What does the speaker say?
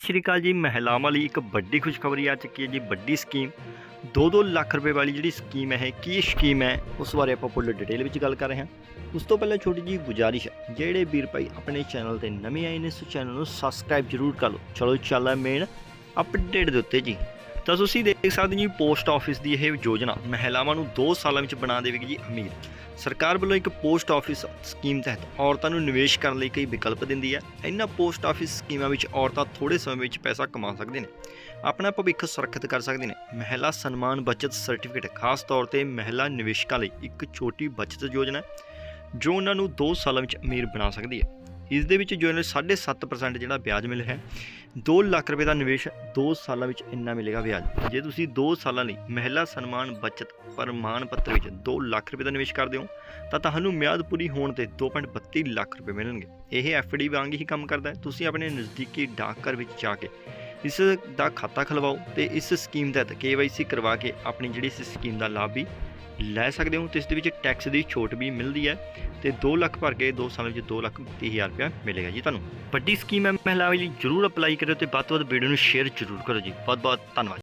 ਸ਼੍ਰੀ ਅਕਾਲ ਜੀ, ਮਹਿਲਾਵਾਂ ਲਈ ਇੱਕ ਵੱਡੀ ਖੁਸ਼ਖਬਰੀ ਆ ਚੁੱਕੀ ਹੈ ਜੀ, ਵੱਡੀ ਸਕੀਮ। 2-2 ਲੱਖ ਰੁਪਏ ਵਾਲੀ ਜਿਹੜੀ ਸਕੀਮ ਹੈ ਇਹ ਕੀ ਸਕੀਮ ਹੈ, ਉਸ ਬਾਰੇ ਆਪਾਂ ਫੁੱਲ ਡਿਟੇਲ ਵਿੱਚ ਗੱਲ ਕਰ ਰਹੇ ਹਾਂ। ਉਸ ਤੋਂ ਪਹਿਲਾਂ ਛੋਟੀ ਜੀ ਗੁਜਾਰਿਸ਼ ਜਿਹੜੇ ਵੀਰ ਭਾਈ ਆਪਣੇ ਚੈਨਲ ਤੇ ਨਵੇਂ ਆਏ ਨੇ ਸੋ ਚੈਨਲ ਨੂੰ ਸਬਸਕ੍ਰਾਈਬ ਜ਼ਰੂਰ ਕਰ ਲਓ। ਚਲੋ ਚੱਲਦਾ ਮੇਨ ਅਪਡੇਟ ਦੇ ਉੱਤੇ ਜੀ। ਤਾਂ ਤੁਸੀਂ ਦੇਖ ਸਕਦੇ ਜੀ, ਪੋਸਟ ਆਫਿਸ ਦੀ ਇਹ ਯੋਜਨਾ ਮਹਿਲਾਵਾਂ ਨੂੰ 2 ਸਾਲਾਂ ਵਿੱਚ ਬਣਾ ਦੇਵੇਗੀ ਜੀ ਅਮੀਰ। ਸਰਕਾਰ ਵੱਲੋਂ ਇੱਕ ਪੋਸਟ ਆਫਿਸ ਸਕੀਮ ਤਹਿਤ ਔਰਤਾਂ ਨੂੰ ਨਿਵੇਸ਼ ਕਰਨ ਲਈ ਕਈ ਵਿਕਲਪ ਦਿੰਦੀ ਹੈ। ਇਹਨਾਂ ਪੋਸਟ ਆਫਿਸ ਸਕੀਮਾਂ ਵਿੱਚ ਔਰਤਾਂ ਥੋੜੇ ਸਮੇਂ ਵਿੱਚ ਪੈਸਾ ਕਮਾ ਸਕਦੇ ਨੇ, ਆਪਣਾ ਭਵਿੱਖ ਸੁਰੱਖਿਅਤ ਕਰ ਸਕਦੇ ਨੇ। ਮਹਿਲਾ ਸਨਮਾਨ ਬਚਤ ਸਰਟੀਫਿਕੇਟ, ਖਾਸ ਤੌਰ ਤੇ ਮਹਿਲਾ ਨਿਵੇਸ਼ਕਾਂ ਲਈ ਇੱਕ ਛੋਟੀ ਬਚਤ ਯੋਜਨਾ ਜੋ ਉਹਨਾਂ ਨੂੰ 2 ਸਾਲਾਂ ਵਿੱਚ ਅਮੀਰ ਬਣਾ ਸਕਦੀ ਹੈ। ਇਸ ਦੇ ਵਿੱਚ ਜੋ ਨੇ 7.5% ਜਿਹੜਾ ਵਿਆਜ ਮਿਲ ਰਿਹਾ ਹੈ 2 ਲੱਖ ਰੁਪਏ ਦਾ ਨਿਵੇਸ਼ 2 ਸਾਲਾਂ ਵਿੱਚ ਇੰਨਾ ਮਿਲੇਗਾ ਵਿਆਜ। ਜੇ ਤੁਸੀਂ 2 ਸਾਲਾਂ ਲਈ ਮਹਿਲਾ ਸਨਮਾਨ ਬਚਤ ਪ੍ਰਮਾਣ ਪੱਤਰ ਵਿੱਚ 2 ਲੱਖ ਰੁਪਏ ਦਾ ਨਿਵੇਸ਼ ਕਰਦੇ ਹੋ, ਤਾਂ ਤੁਹਾਨੂੰ ਮਿਆਦ ਪੂਰੀ ਹੋਣ ਤੇ 2.32 ਲੱਖ ਰੁਪਏ ਮਿਲਣਗੇ। ਇਹ ਐਫਡੀ ਵਾਂਗ ਹੀ ਕੰਮ ਕਰਦਾ ਹੈ। ਤੁਸੀਂ ਆਪਣੇ ਨਜ਼ਦੀਕੀ ਡਾਕਘਰ ਵਿੱਚ ਜਾ ਕੇ ਇਸ ਦਾ ਖਾਤਾ ਖਲਵਾਓ ਤੇ ਇਸ ਸਕੀਮ ਤਹਿਤ KYC ਕਰਵਾ ਕੇ ਆਪਣੀ ਜਿਹੜੀ ਇਸ ਸਕੀਮ ਦਾ ਲਾਭ ਵੀ ਲੈ ਸਕਦੇ ਹੋ ਤੇ ਇਸ ਦੇ ਵਿੱਚ ਟੈਕਸ ਦੀ ਛੋਟ ਵੀ ਮਿਲਦੀ ਹੈ ਤੇ 2 ਲੱਖ ਭਰ ਕੇ 2 ਸਾਲਾਂ ਵਿੱਚ 2 ਲੱਖ 30 ਹਜ਼ਾਰ ਰੁਪਇਆ ਮਿਲੇਗਾ ਜੀ ਤੁਹਾਨੂੰ। ਵੱਡੀ ਸਕੀਮ ਹੈ ਮਹਿਲਾਵਾਂ ਲਈ, ਜਰੂਰ ਅਪਲਾਈ ਕਰਿਓ ਤੇ ਵੱਧ ਤੋਂ ਵੱਧ ਵੀਡੀਓ ਨੂੰ ਸ਼ੇਅਰ ਜਰੂਰ ਕਰੋ ਜੀ। ਬਹੁਤ ਬਹੁਤ ਧੰਨਵਾਦ।